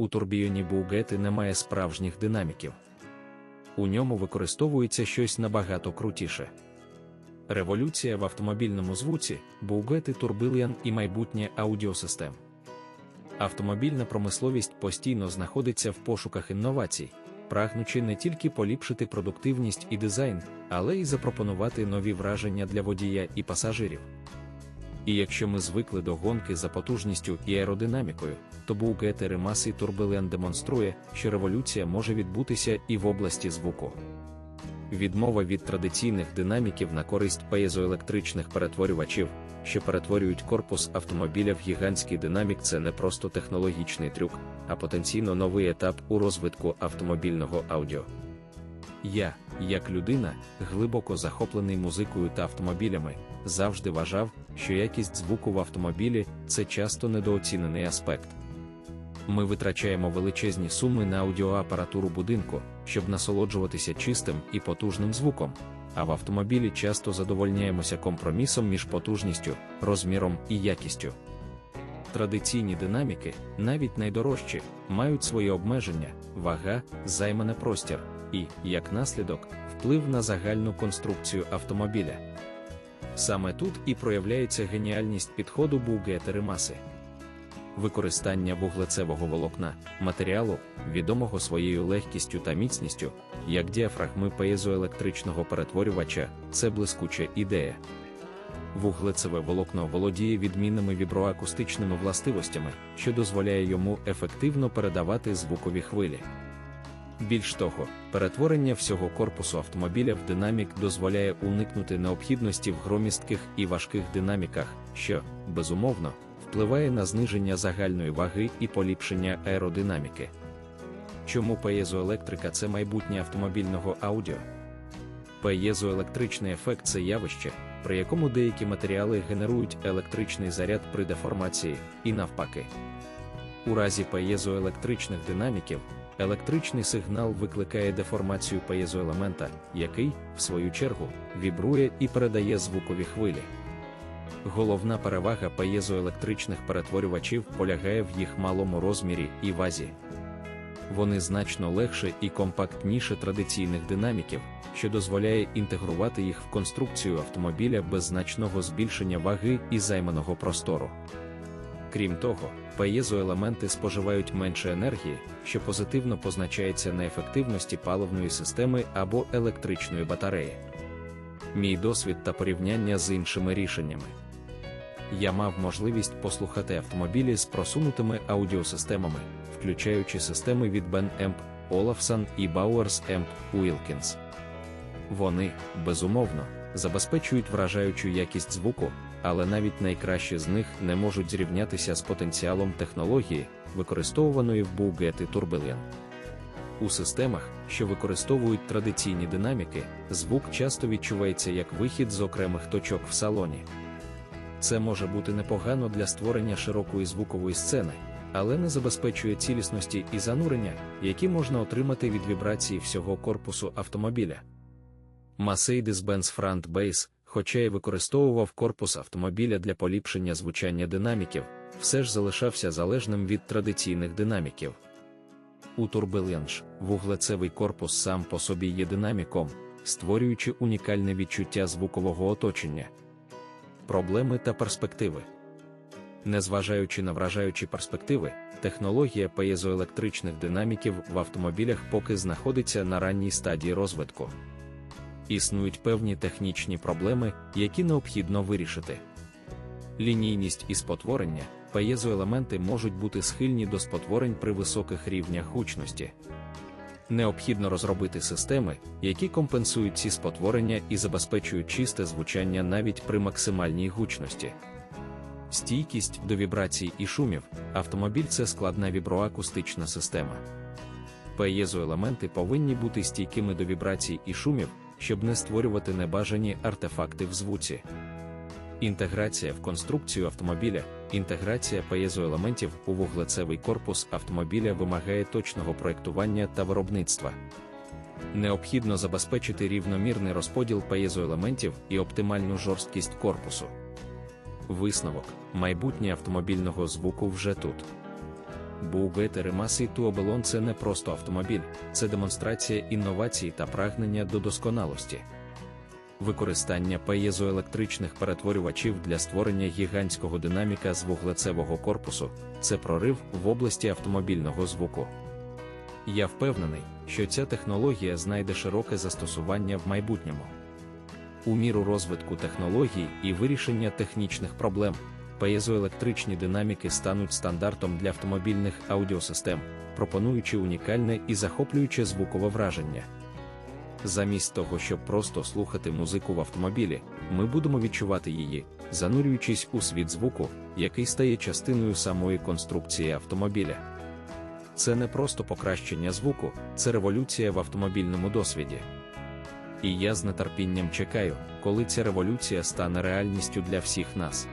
у турбіоні Бугети немає справжніх динаміків. У ньому використовується щось набагато крутіше. Революція в автомобільному звуці, Бугети Турбіліан і майбутнє аудіосистем. Автомобільна промисловість постійно знаходиться в пошуках інновацій, прагнучи не тільки поліпшити продуктивність і дизайн, але й запропонувати нові враження для водія і пасажирів. І якщо ми звикли до гонки за потужністю і аеродинамікою, то Bugatti Ремаси Турбилен демонструє, що революція може відбутися і в області звуку. Відмова від традиційних динаміків на користь паєзоелектричних перетворювачів, що перетворюють корпус автомобіля в гігантський динамік, це не просто технологічний трюк, а потенційно новий етап у розвитку автомобільного аудіо. Я, як людина, глибоко захоплений музикою та автомобілями, завжди вважав, що якість звуку в автомобілі це часто недооцінений аспект. Ми витрачаємо величезні суми на аудіоапаратуру будинку, щоб насолоджуватися чистим і потужним звуком, а в автомобілі часто задовольняємося компромісом між потужністю, розміром і якістю. Традиційні динаміки, навіть найдорожчі, мають свої обмеження, вага, займане простір і, як наслідок, вплив на загальну конструкцію автомобіля. Саме тут і проявляється геніальність підходу Бугетери маси. Використання вуглецевого волокна, матеріалу, відомого своєю легкістю та міцністю, як діафрагми паєзоелектричного перетворювача, це блискуча ідея. Вуглецеве волокно володіє відмінними віброакустичними властивостями, що дозволяє йому ефективно передавати звукові хвилі. Більш того, перетворення всього корпусу автомобіля в динамік дозволяє уникнути необхідності в громістких і важких динаміках, що, безумовно, впливає на зниження загальної ваги і поліпшення аеродинаміки. Чому паєзоелектрика це майбутнє автомобільного аудіо? Паєзоелектричний ефект це явище, при якому деякі матеріали генерують електричний заряд при деформації, і навпаки. У разі паєзоелектричних динаміків електричний сигнал викликає деформацію паєзоелемента, який, в свою чергу, вібрує і передає звукові хвилі. Головна перевага паєзоелектричних перетворювачів полягає в їх малому розмірі і вазі. Вони значно легше і компактніше традиційних динаміків, що дозволяє інтегрувати їх в конструкцію автомобіля без значного збільшення ваги і займаного простору. Крім того, паєзоелементи споживають менше енергії, що позитивно позначається на ефективності паливної системи або електричної батареї. Мій досвід та порівняння з іншими рішеннями. Я мав можливість послухати автомобілі з просунутими аудіосистемами, включаючи системи від Ben Amp, Olafson і Bowers Amp Wilkins. Вони, безумовно, забезпечують вражаючу якість звуку, але навіть найкращі з них не можуть зрівнятися з потенціалом технології, використовуваної в Bugatti Tourbillon. У системах, що використовують традиційні динаміки, звук часто відчувається як вихід з окремих точок в салоні. Це може бути непогано для створення широкої звукової сцени, але не забезпечує цілісності і занурення, які можна отримати від вібрації всього корпусу автомобіля. Mercedes-Benz Front Base, хоча й використовував корпус автомобіля для поліпшення звучання динаміків, все ж залишався залежним від традиційних динаміків. У Турбеленж вуглецевий корпус сам по собі є динаміком, створюючи унікальне відчуття звукового оточення. Проблеми та перспективи. Незважаючи на вражаючі перспективи, технологія паєзоелектричних динаміків в автомобілях поки знаходиться на ранній стадії розвитку. Існують певні технічні проблеми, які необхідно вирішити. Лінійність і спотворення, паєзоелементи можуть бути схильні до спотворень при високих рівнях гучності. Необхідно розробити системи, які компенсують ці спотворення і забезпечують чисте звучання навіть при максимальній гучності. Стійкість до вібрацій і шумів, автомобіль це складна віброакустична система. Паєзоелементи повинні бути стійкими до вібрацій і шумів, щоб не створювати небажані артефакти в звуці. Інтеграція в конструкцію автомобіля, інтеграція паєзоелементів у вуглецевий корпус автомобіля вимагає точного проєктування та виробництва. Необхідно забезпечити рівномірний розподіл паєзоелементів і оптимальну жорсткість корпусу. Висновок майбутнє автомобільного звуку вже тут. Бо Bugatti Rimasi Tuobelon – це не просто автомобіль, це демонстрація інновацій та прагнення до досконалості. Використання паєзоелектричних перетворювачів для створення гігантського динаміка з вуглецевого корпусу це прорив в області автомобільного звуку. Я впевнений, що ця технологія знайде широке застосування в майбутньому. У міру розвитку технологій і вирішення технічних проблем, паєзоелектричні динаміки стануть стандартом для автомобільних аудіосистем, пропонуючи унікальне і захоплююче звукове враження. Замість того, щоб просто слухати музику в автомобілі, ми будемо відчувати її, занурюючись у світ звуку, який стає частиною самої конструкції автомобіля. Це не просто покращення звуку, це революція в автомобільному досвіді. І я з нетерпінням чекаю, коли ця революція стане реальністю для всіх нас.